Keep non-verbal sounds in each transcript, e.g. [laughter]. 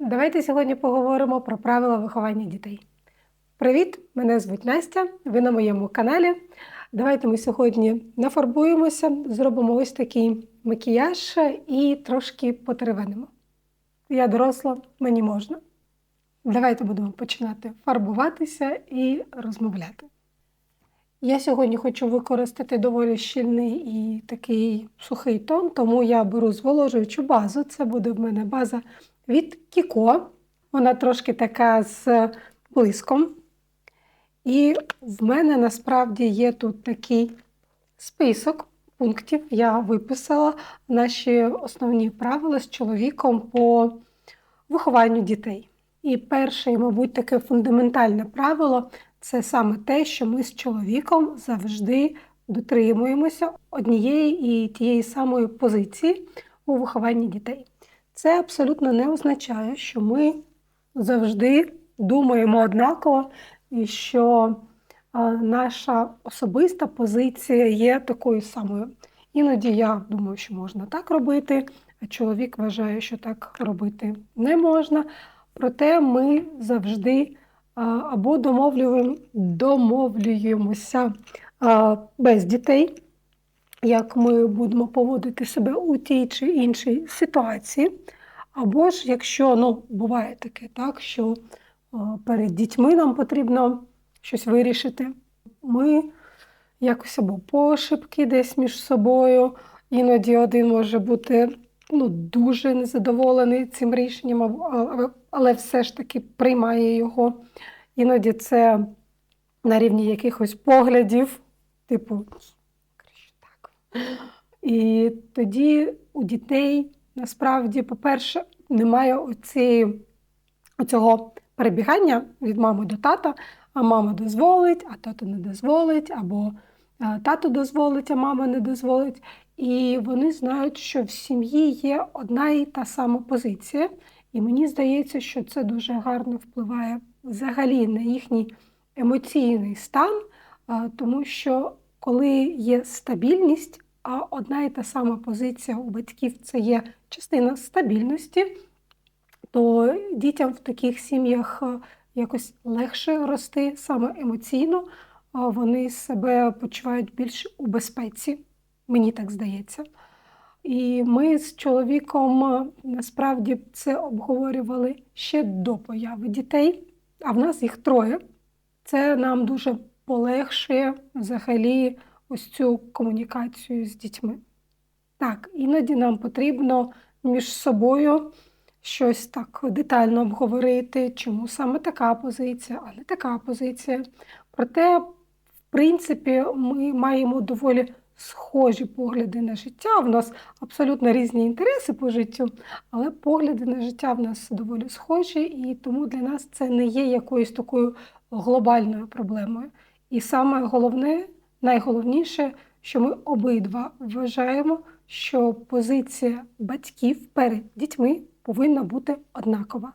Давайте сьогодні поговоримо про правила виховання дітей. Привіт! Мене звуть Настя, ви на моєму каналі. Давайте ми сьогодні нафарбуємося, зробимо ось такий макіяж і трошки потеревенимо. Я доросла, мені можна. Давайте будемо починати фарбуватися і розмовляти. Я сьогодні хочу використати доволі щільний і такий сухий тон, тому я беру зволожуючу базу. Це буде в мене база від Кіко. Вона трошки така з блиском. І в мене насправді є тут такий список пунктів. Я виписала наші основні правила з чоловіком по вихованню дітей. І перше, мабуть, таке фундаментальне правило це саме те, що ми з чоловіком завжди дотримуємося однієї і тієї самої позиції у вихованні дітей. Це абсолютно не означає, що ми завжди думаємо однаково і що наша особиста позиція є такою самою. Іноді я думаю, що можна так робити, а чоловік вважає, що так робити не можна. Проте ми завжди або домовлюємо, домовлюємося без дітей, як ми будемо поводити себе у тій чи іншій ситуації. Або ж, якщо ну, буває таке, так, що перед дітьми нам потрібно щось вирішити, ми якось або пошепки десь між собою, іноді один може бути ну, дуже незадоволений цим рішенням, але все ж таки приймає його. Іноді це на рівні якихось поглядів, типу, так. І тоді у дітей насправді, по-перше, немає оцієї, оцього перебігання від мами до тата, а мама дозволить, а тато не дозволить, або тато дозволить, а мама не дозволить. І вони знають, що в сім'ї є одна і та сама позиція. І мені здається, що це дуже гарно впливає взагалі на їхній емоційний стан, тому що коли є стабільність, а одна і та сама позиція у батьків це є частина стабільності, то дітям в таких сім'ях якось легше рости саме емоційно, вони себе почувають більш у безпеці, мені так здається. І ми з чоловіком насправді це обговорювали ще до появи дітей, а в нас їх троє. Це нам дуже полегшує взагалі ось цю комунікацію з дітьми. Так, іноді нам потрібно між собою щось так детально обговорити, чому саме така позиція, а не така позиція. Проте, в принципі, ми маємо доволі схожі погляди на життя. В нас абсолютно різні інтереси по життю, але погляди на життя в нас доволі схожі, і тому для нас це не є якоюсь такою глобальною проблемою. І саме головне, найголовніше, що ми обидва вважаємо, що позиція батьків перед дітьми повинна бути однакова.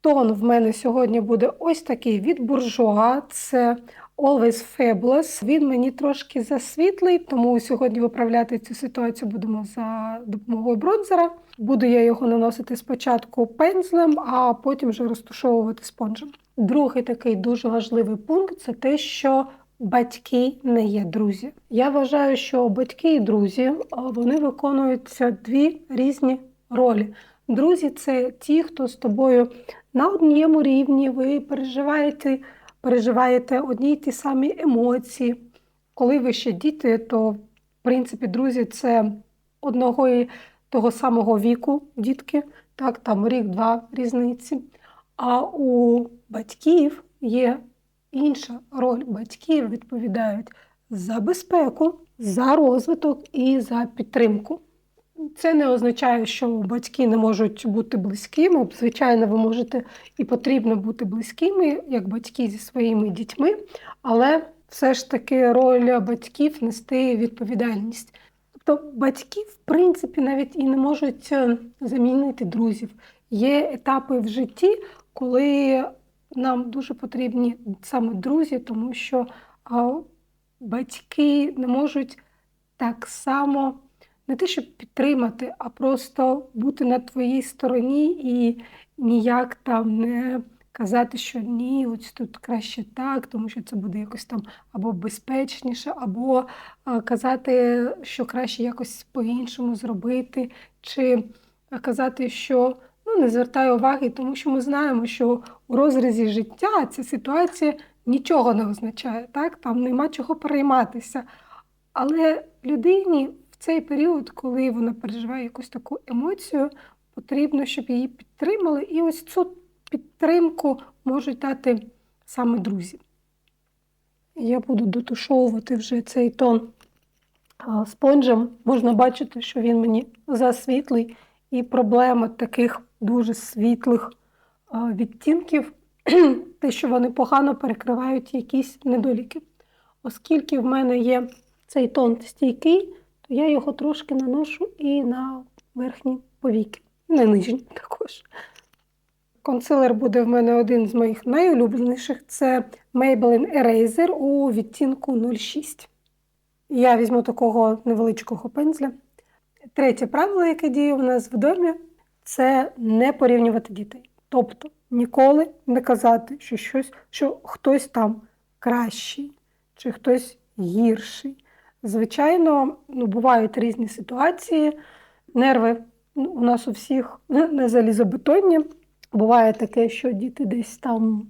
Тон в мене сьогодні буде ось такий від буржуа. Це Always Fabulous. Він мені трошки засвітлий, тому сьогодні виправляти цю ситуацію будемо за допомогою бронзера. Буду я його наносити спочатку пензлем, а потім вже розтушовувати спонжем. Другий такий дуже важливий пункт це те, що батьки не є друзі. Я вважаю, що батьки і друзі вони виконуються дві різні ролі. Друзі це ті, хто з тобою на одному рівні, ви переживаєте переживаєте одні й ті самі емоції. Коли ви ще діти, то, в принципі, друзі, це одного і того самого віку дітки, так, там рік-два різниці. А у батьків є інша роль. Батьків відповідають за безпеку, за розвиток і за підтримку. Це не означає, що батьки не можуть бути близькими. Звичайно, ви можете і потрібно бути близькими, як батьки зі своїми дітьми, але все ж таки роль батьків нести відповідальність. Тобто батьки, в принципі, навіть і не можуть е, замінити друзів. Є етапи в житті, коли нам дуже потрібні саме друзі, тому що батьки не можуть так само не те, щоб підтримати, а просто бути на твоїй стороні і ніяк там не казати, що ні, ось тут краще так, тому що це буде якось там або безпечніше, або казати, що краще якось по-іншому зробити, чи казати, що не звертай уваги, тому що ми знаємо, що у розрізі життя ця ситуація нічого не означає, так? там нема чого перейматися. Але людині в цей період, коли вона переживає якусь таку емоцію, потрібно, щоб її підтримали. І ось цю підтримку можуть дати саме друзі. Я буду дотушовувати вже цей тон спонжем. Можна бачити, що він мені засвітлий, і проблема таких дуже світлих відтінків, [clears throat] те, що вони погано перекривають якісь недоліки. Оскільки в мене є цей тон стійкий, то я його трошки наношу і на верхні повіки, на нижні також. Консилер буде в мене один з моїх найулюбленіших це Maybelline Eraser у відтінку 06. Я візьму такого невеличкого пензля. Третє правило, яке діє у нас в домі, це не порівнювати дітей. Тобто ніколи не казати, що щось, що хтось там кращий, чи хтось гірший. Звичайно, ну, бувають різні ситуації. Нерви ну, у нас у всіх [laughs] не залізобетонні. Буває таке, що діти десь там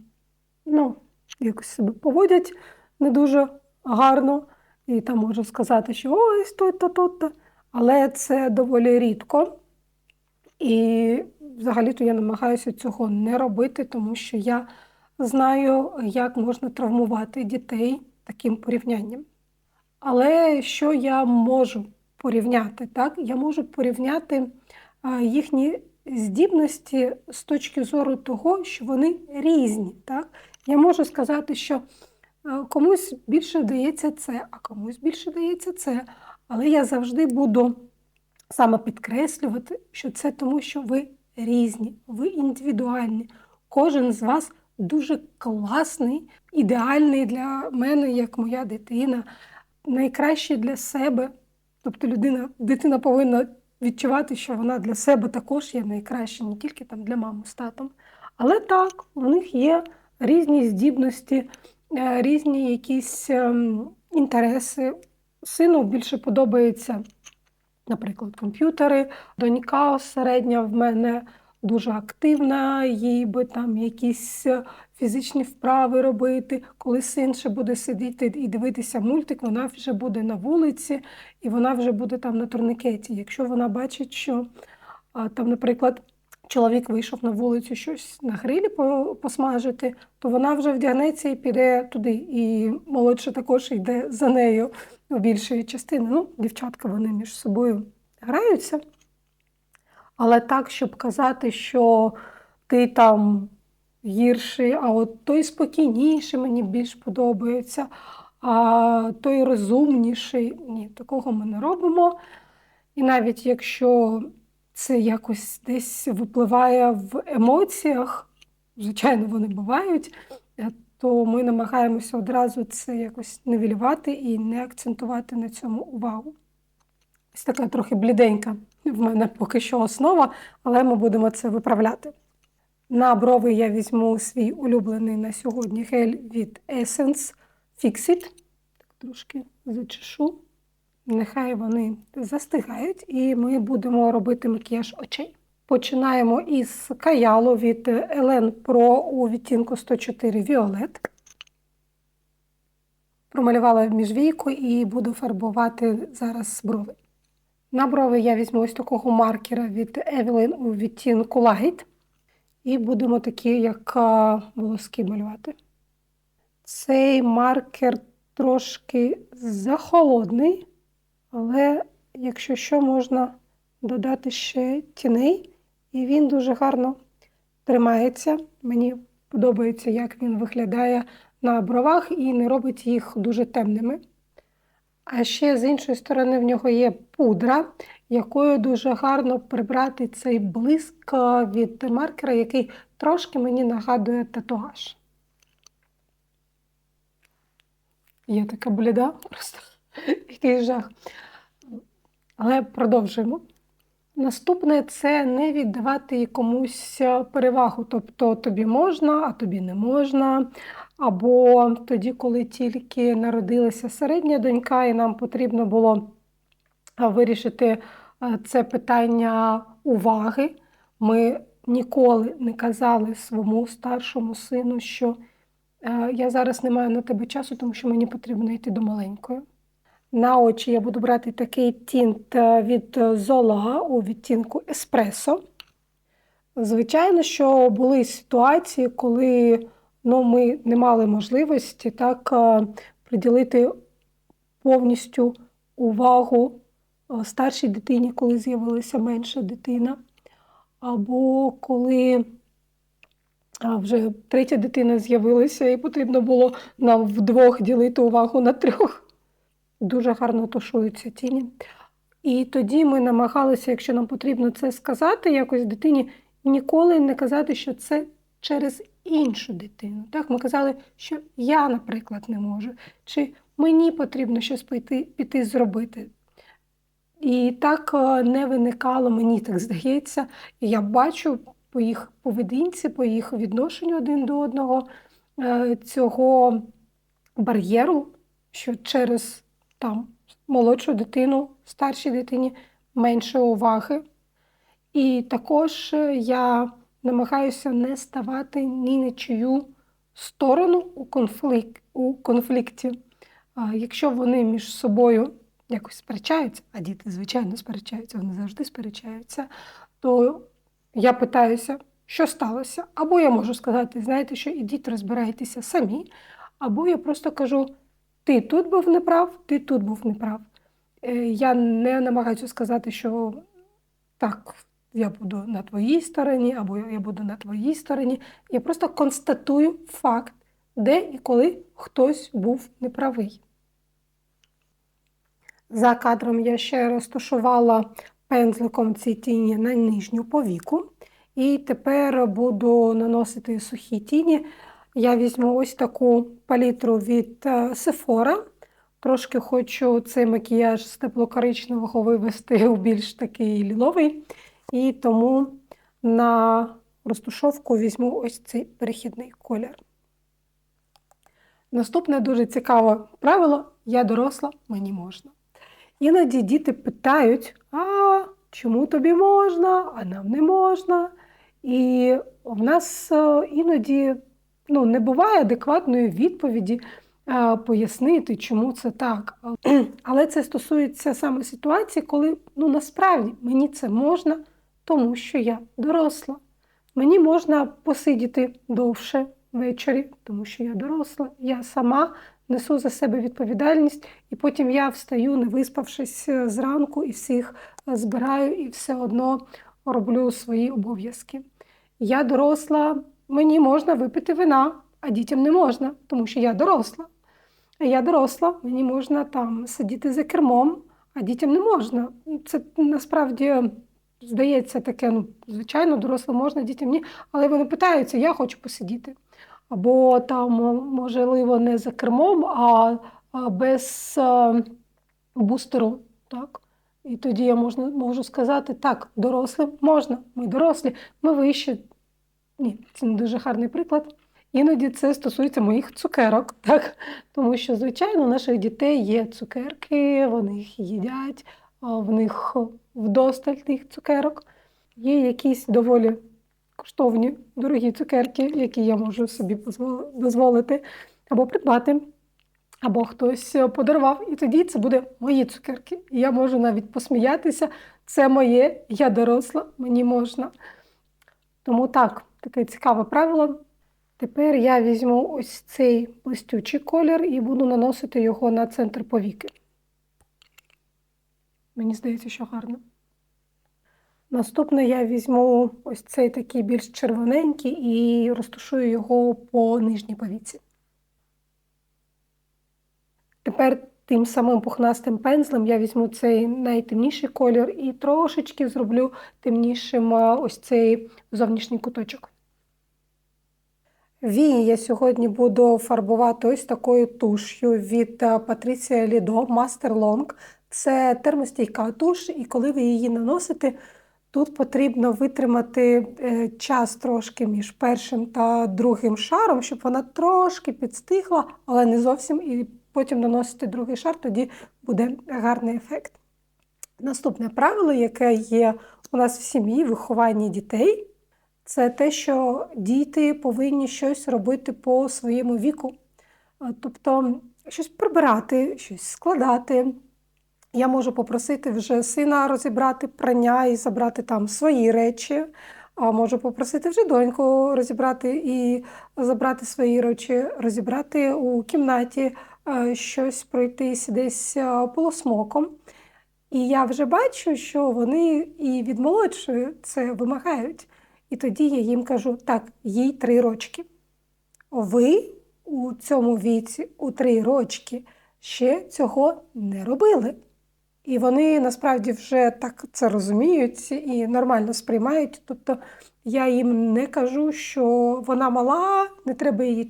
ну, якось себе поводять не дуже гарно, і там можу сказати, що ось тут-то, тут-то. Але це доволі рідко. І взагалі-то я намагаюся цього не робити, тому що я знаю, як можна травмувати дітей таким порівнянням. Але що я можу порівняти? Так? Я можу порівняти їхні здібності з точки зору того, що вони різні. Так? Я можу сказати, що комусь більше дається це, а комусь більше дається це. Але я завжди буду саме підкреслювати, що це тому, що ви різні, ви індивідуальні. Кожен з вас дуже класний, ідеальний для мене, як моя дитина, найкращий для себе. Тобто людина, дитина повинна відчувати, що вона для себе також є найкраща, не тільки там для мами з татом. Але так, у них є різні здібності, е, різні якісь ем, інтереси. Сину більше подобається, наприклад, комп'ютери. Донька середня в мене дуже активна, їй би там якісь фізичні вправи робити. Коли син ще буде сидіти і дивитися мультик, вона вже буде на вулиці і вона вже буде там на турникеті. Якщо вона бачить, що там, наприклад, чоловік вийшов на вулицю щось на грилі посмажити, то вона вже вдягнеться і піде туди. І молодша також йде за нею у більшої частини. Ну, дівчатка вони між собою граються. Але так, щоб казати, що ти там гірший, а от той спокійніший мені більш подобається, а той розумніший. Ні, такого ми не робимо. І навіть якщо це якось десь випливає в емоціях, звичайно, вони бувають, е, то ми намагаємося одразу це якось невілювати і не акцентувати на цьому увагу. Ось така трохи бліденька в мене поки що основа, але ми будемо це виправляти. На брови я візьму свій улюблений на сьогодні гель від Essence Fixit. Так Трошки зачешу. Нехай вони застигають, і ми будемо робити макіяж очей. Починаємо із каялу від Elen Pro у відтінку 104 Violet. Промалювала міжвійку і буду фарбувати зараз брови. На брови я візьму ось такого маркера від Evelyn у відтінку Light. І будемо такі, як волоски малювати. Цей маркер трошки захолодний, але, якщо що, можна додати ще тіней, і він дуже гарно тримається. Мені подобається, як він виглядає на бровах і не робить їх дуже темними. А ще з іншої сторони, в нього є пудра, якою дуже гарно прибрати цей блиск від маркера, який трошки мені нагадує татуаж. Є така бліда, просто [laughs] який жах. Але продовжуємо. Наступне це не віддавати комусь перевагу. Тобто тобі можна, а тобі не можна. Або тоді, коли тільки народилася середня донька, і нам потрібно було вирішити це питання уваги. Ми ніколи не казали своєму старшому сину, що я зараз не маю на тебе часу, тому що мені потрібно йти до маленької. На очі я буду брати такий тінт від Zola у відтінку еспресо. Звичайно, що були ситуації, коли ну, ми не мали можливості так приділити повністю увагу старшій дитині, коли з'явилася менша дитина. Або коли вже третя дитина з'явилася, і потрібно було нам вдвох ділити увагу на трьох. Дуже гарно тушуються тіні. І тоді ми намагалися, якщо нам потрібно це сказати, якось дитині ніколи не казати, що це через іншу дитину. Так, Ми казали, що я, наприклад, не можу, чи мені потрібно щось піти, піти зробити. І так е, не виникало, мені так здається, я бачу по їх поведінці, по їх відношенню один до одного е, цього бар'єру, що через там молодшу дитину, старшій дитині менше уваги. І також е, я намагаюся не ставати ні на чию сторону у конфлікт, у конфлікті. Якщо вони між собою якось сперечаються, а діти, звичайно, сперечаються, вони завжди сперечаються, то я питаюся, що сталося. Або я можу сказати, знаєте, що ідіть розбирайтеся самі, або я просто кажу: ти тут був неправ, ти тут був неправ. Е, я не намагаюся сказати, що так, я буду на твоїй стороні, або я буду на твоїй стороні. Я просто констатую факт, де і коли хтось був неправий. За кадром я ще розташувала пензликом ці тіні на нижню повіку. І тепер буду наносити сухі тіні. Я візьму ось таку палітру від е, Sephora. Трошки хочу цей макіяж з теплокоричневого вивести у більш такий ліловий. І тому на розтушовку візьму ось цей перехідний колір. Наступне дуже цікаве правило: я доросла, мені можна. Іноді діти питають, а чому тобі можна, а нам не можна. І в нас е, іноді ну, не буває адекватної відповіді а, пояснити, чому це так. [clears throat] Але це стосується саме ситуації, коли ну, насправді мені це можна, тому що я доросла. Мені можна посидіти довше ввечері, тому що я доросла. Я сама несу за себе відповідальність, і потім я встаю, не виспавшись е, зранку, і всіх е, збираю, і все одно роблю свої обов'язки. Я доросла, мені можна випити вина, а дітям не можна, тому що я доросла. А я доросла, мені можна там сидіти за кермом, а дітям не можна. Це насправді здається таке, ну, звичайно, дорослим можна, дітям ні. Але вони питаються, я хочу посидіти. Або там, можливо, не за кермом, а без бустеру. Так? І тоді я можна, можу сказати, так, дорослим можна, ми дорослі, ми вищі. Ні, це не дуже гарний приклад. Іноді це стосується моїх цукерок, [laughs] так? тому що, звичайно, у наших дітей є цукерки, вони їх їдять, в них вдосталь тих цукерок. Є якісь доволі коштовні, дорогі цукерки, які я можу собі дозволити або придбати, або хтось подарував. І тоді це буде мої цукерки. І я можу навіть посміятися. Це моє, я доросла, мені можна. Тому так, таке цікаве правило. Тепер я візьму ось цей блистючий колір і буду наносити його на центр повіки. Мені здається, що гарно. Наступне я візьму ось цей такий більш червоненький і розташую його по нижній повіці. Тепер тим самим пухнастим пензлем я візьму цей найтемніший колір і трошечки зроблю темнішим ось цей зовнішній куточок. Вії я сьогодні буду фарбувати ось такою туш'ю від Patricia Lido Master Long. Це термостійка туш, і коли ви її наносите, тут потрібно витримати е, час трошки між першим та другим шаром, щоб вона трошки підстигла, але не зовсім, і потім наносити другий шар, тоді буде гарний ефект. Наступне правило, яке є у нас в сім'ї, вихованні дітей, це те, що діти повинні щось робити по своєму віку. Е, Тобто щось прибирати, щось складати. Я можу попросити вже сина розібрати прання і забрати там свої речі. А можу попросити вже доньку розібрати і забрати свої речі, розібрати у кімнаті е, щось пройтись десь е, полосмоком. І я вже бачу, що вони і від молодшої це вимагають. І тоді я їм кажу: так, їй три рочки. Ви у цьому віці, у три рочки, ще цього не робили. І вони насправді вже так це розуміють і нормально сприймають. Тобто я їм не кажу, що вона мала, не треба її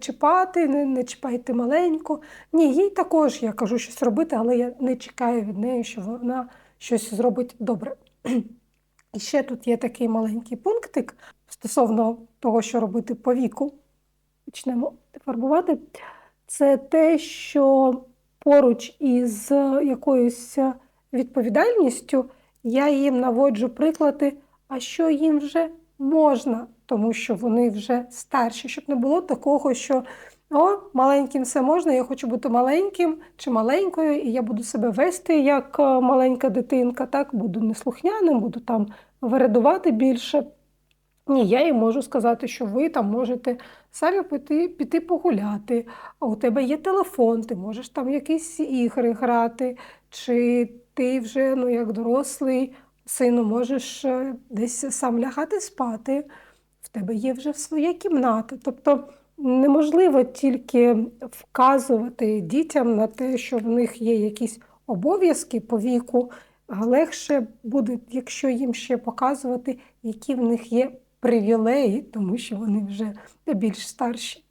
чіпати, не, не чіпайте маленьку. Ні, їй також я кажу щось робити, але я не чекаю від неї, що вона щось зробить добре. І ще тут є такий маленький пунктик стосовно того, що робити по віку. Почнемо фарбувати. Це те, що поруч із якоюсь відповідальністю я їм наводжу приклади, а що їм вже можна, тому що вони вже старші, щоб не було такого, що о, маленьким все можна, я хочу бути маленьким чи маленькою, і я буду себе вести як е, маленька дитинка, так, буду неслухняним, буду там вирадувати більше. Ні, я їм можу сказати, що ви там можете самі піти, піти погуляти, а у тебе є телефон, ти можеш там якісь ігри грати, чи ти вже ну, як дорослий сину можеш е, десь сам лягати спати, в тебе є вже своя кімната. Тобто неможливо тільки вказувати дітям на те, що в них є якісь обов'язки по віку, легше буде, якщо їм ще показувати, які в них є привілеї, тому що вони вже більш старші.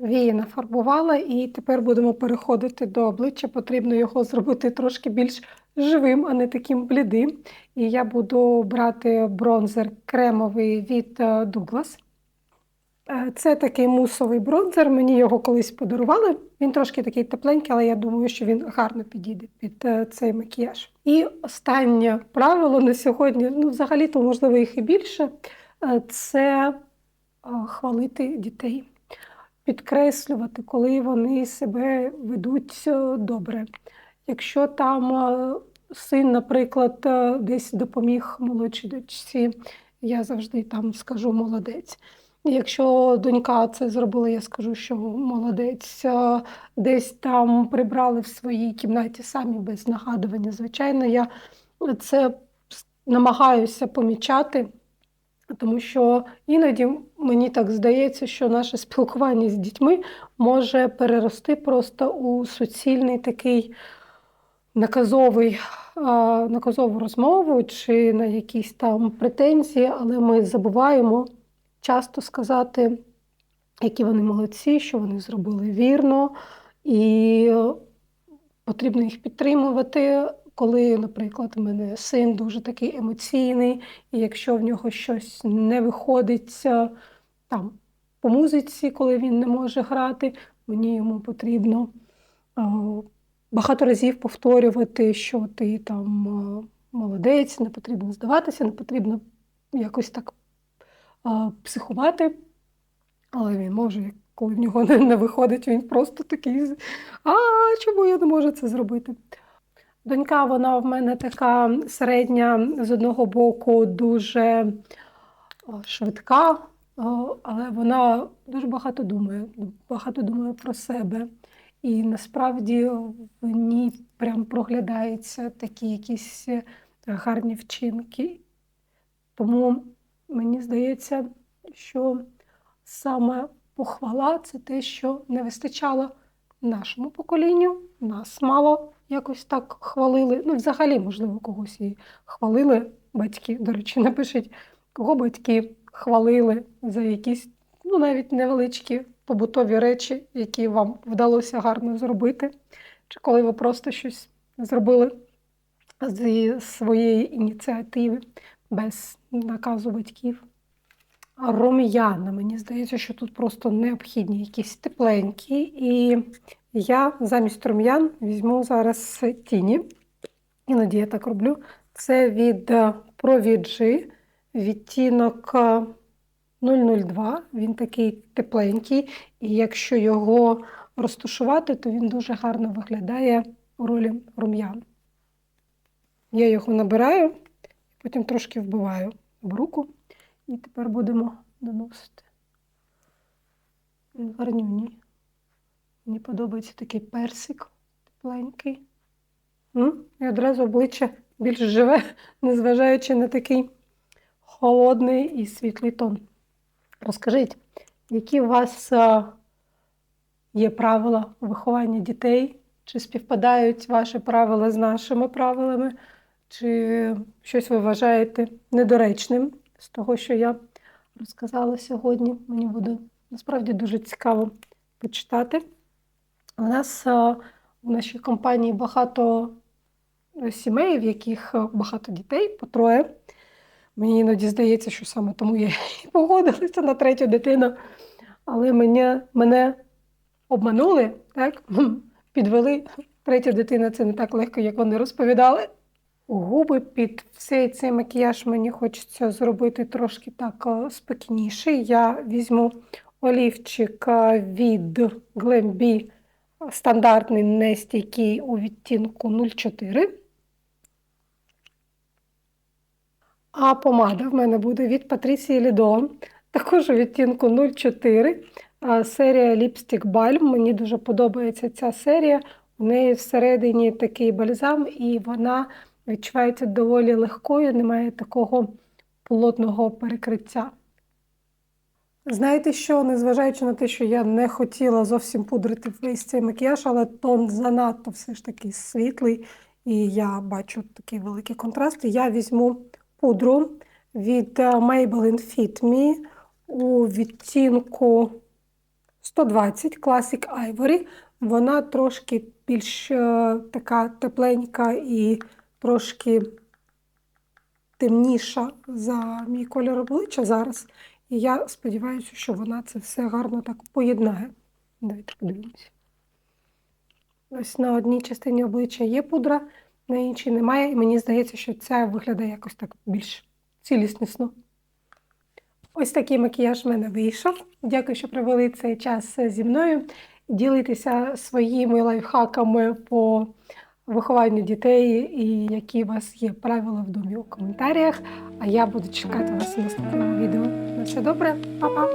Вії нафарбувала, і тепер будемо переходити до обличчя. Потрібно його зробити трошки більш живим, а не таким блідим. І я буду брати бронзер кремовий від е, Douglas. Е, Це такий мусовий бронзер, мені його колись подарували. Він трошки такий тепленький, але я думаю, що він гарно підійде під е, цей макіяж. І останнє правило на сьогодні, ну, взагалі-то, можливо, їх і більше, е, це хвалити дітей, підкреслювати, коли вони себе ведуть добре. Якщо там син, наприклад, десь допоміг молодшій дочці, я завжди там скажу молодець. Якщо донька це зробила, я скажу, що молодець. Е, Десь там прибрали в своїй кімнаті самі без нагадування. Звичайно, я це намагаюся помічати, тому що іноді мені так здається, що наше спілкування з дітьми може перерости просто у суцільний такий наказовий, наказову розмову чи на якісь там претензії, але ми забуваємо часто сказати, які вони молодці, що вони зробили вірно, і е, потрібно їх підтримувати. Коли, наприклад, у мене син дуже такий емоційний, і якщо в нього щось не виходить там по музиці, коли він не може грати, мені йому потрібно е, багато разів повторювати, що ти там е, молодець, не потрібно здаватися, не потрібно якось так психувати. Але він може, коли в нього не, виходить, він просто такий. А чому я не можу це зробити? Донька, вона в мене така середня, з одного боку, дуже швидка, але вона дуже багато думає, багато думає про себе. І насправді в ній прям проглядаються такі якісь е, гарні вчинки. Тому мені здається, що саме похвала це те, що не вистачало нашому поколінню. Нас мало якось так хвалили. Ну, взагалі, можливо, когось і хвалили батьки. До речі, [laughs] напишіть, кого батьки хвалили за якісь, ну, навіть невеличкі побутові речі, які вам вдалося гарно зробити. чи коли ви просто щось зробили зі своєї ініціативи без наказу батьків. Рум'яна, мені здається, що тут просто необхідні якісь тепленькі. І я замість рум'ян візьму зараз тіні. Іноді я так роблю. Це від е, Provigy, відтінок е, 002. Він такий тепленький, і якщо його розташувати, то він дуже гарно виглядає у ролі рум'ян. Я його набираю, потім трошки вбиваю в руку, і тепер будемо наносити. Він гарнюній. Мені подобається такий персик тепленький. І одразу обличчя більш живе, [laughs] незважаючи на такий холодний і світлий тон. Розкажіть, які у вас є правила виховання дітей? Чи співпадають ваші правила з нашими правилами? Чи щось ви вважаєте недоречним з того, що я розказала сьогодні? Мені буде насправді дуже цікаво почитати. У нас у нашій компанії багато сімей, в яких багато дітей, по троє. Мені іноді здається, що саме тому я [laughs] і погодилася на третю дитину. Але мене, мене обманули, так? [laughs] підвели. Третя дитина це не так легко, як вони розповідали. Губи під цей цей макіяж мені хочеться зробити трошки так о, спокійніше. Я візьму олівчик а, від Glambi стандартний нестійкий у відтінку 04. А помада в мене буде від Патрісії Лідо, також у відтінку 04. А, Серія Lipstick Balm. Мені дуже подобається ця серія. У неї всередині такий бальзам, і вона відчувається доволі легкою, немає такого плотного перекриття. Знаєте що, незважаючи на те, що я не хотіла зовсім пудрити весь цей макіяж, але тон занадто все ж таки світлий, і я бачу такий великий контраст. Я візьму пудру від е, Maybelline Fit Me у відтінку 120 Classic Ivory. Вона трошки більш е, така тепленька і трошки темніша за мій кольор обличчя зараз. І я сподіваюся, що вона це все гарно так поєднає. Давайте подивимося. Ось на одній частині обличчя є пудра, на іншій немає. І мені здається, що ця виглядає якось так більш ціліснісно. Ось такий макіяж в мене вийшов. Дякую, що провели цей час зі мною. Ділитися своїми лайфхаками по вихованню дітей і які у вас є правила в домі у коментарях. А я буду чекати вас у наступному відео. На все добре, па-па!